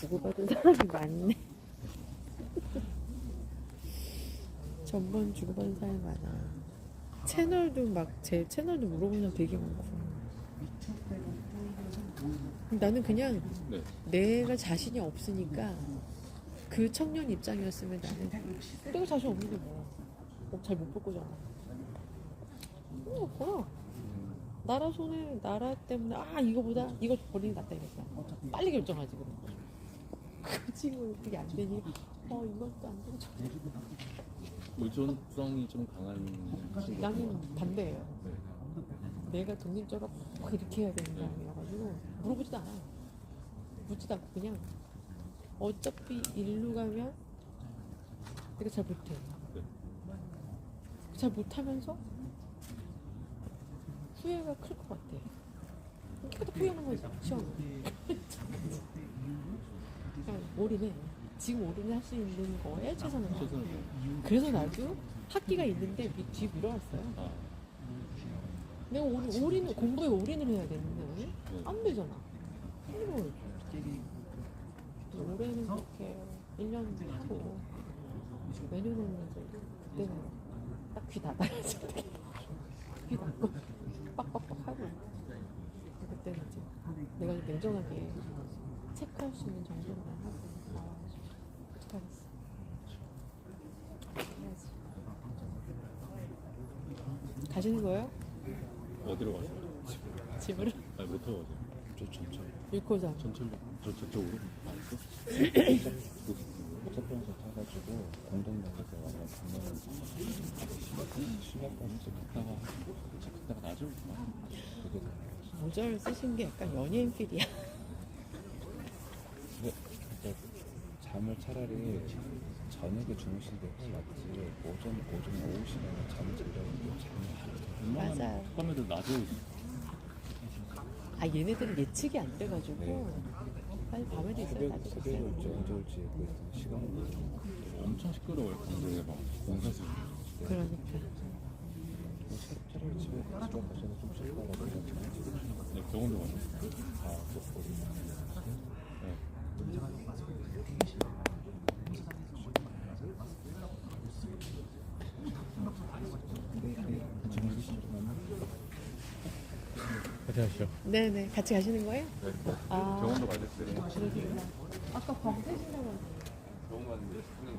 주고받은 사람이 많네. 전번 주고받은 사람이 많아. 채널도 막 제 채널도 물어보는 사람 되게 많고. 나는 그냥 네. 내가 자신이 없으니까 그 청년 입장이었으면 나는 내가 자신 없는데 뭐. 어, 잘못 볼 거잖아. 어, 뭐야. 나라 손에, 나라 때문에, 아, 이거보다 이거 버리는 게 낫다 이랬어. 빨리 결정하지, 그럼. 그 친구 그게 안 되니, 어, 이것도 안 되고, 저것도 의존성이 좀 강한 친구. 나는 반대예요. 네. 내가 독립적으로 꼭 이렇게 해야 되는 사람이어가지고 물어보지도 않아. 묻지도 않고 그냥 어차피 일로 가면 내가 잘 못해. 네. 잘 못하면서 후회가 클 것 같아. 계속 후회하는 거지. 시험. 올인해. 지금 올인할 수 있는 거에 최선을 다. 최선을 다해. 그래서 나도 학기가 있는데 미- 뒤 밀어왔어요. 아, 내가 올인, 올인 공부에 올인을 해야 되는데 네. 안 되잖아. 힘들어. 올해는 그렇게 1년 하고 내년에는 이제 그때는 딱 귀 닫아야지. 귀 닫고 빡빡빡 하고 그때는 이제 내가 좀 냉정하게 체크할 수 있는 정도만 하고 나와가지고 어떡하겠어. 해야지. 가시는 거예요? 어디로 가세요? 집으로? 아니, 못 타고 가세요. 저 천천히. 일코장. 천천히. 저, 저쪽으로? 알았어? 첫번째 타가지고 공동역에서 완전 강릉을 시간까지 갔다가, 갔다가 나중에 막 그게 다 모자를 쓰신 게 약간 연예인 필이야. 근데 그러니까 잠을 차라리 저녁에 주무실 때 낫지 오전 오전 오후 시간에 잠을 자려고 잠이 웬만한 맞아요. 밤에도 낮에 아 얘네들은 예측이 안 돼가지고 네. 빨리 밤에도 있어요. 새벽 낮에도 새벽에 올지 있어요. 언제 올지 그 시간을 모르고 엄청 시끄러워요. 공중에 막 공사수. 그러니까 차- 차라리 집에 집에 가셔서 좀 쉬다가 그냥 네, 병원도 가세요. 아 그거 네. 안녕하세요. 네네 같이 가시는 거예요? 네. 아 병원도 가야. 그러시구나. 아까 밤 새신다고 하는데. 병원 갔는데 그냥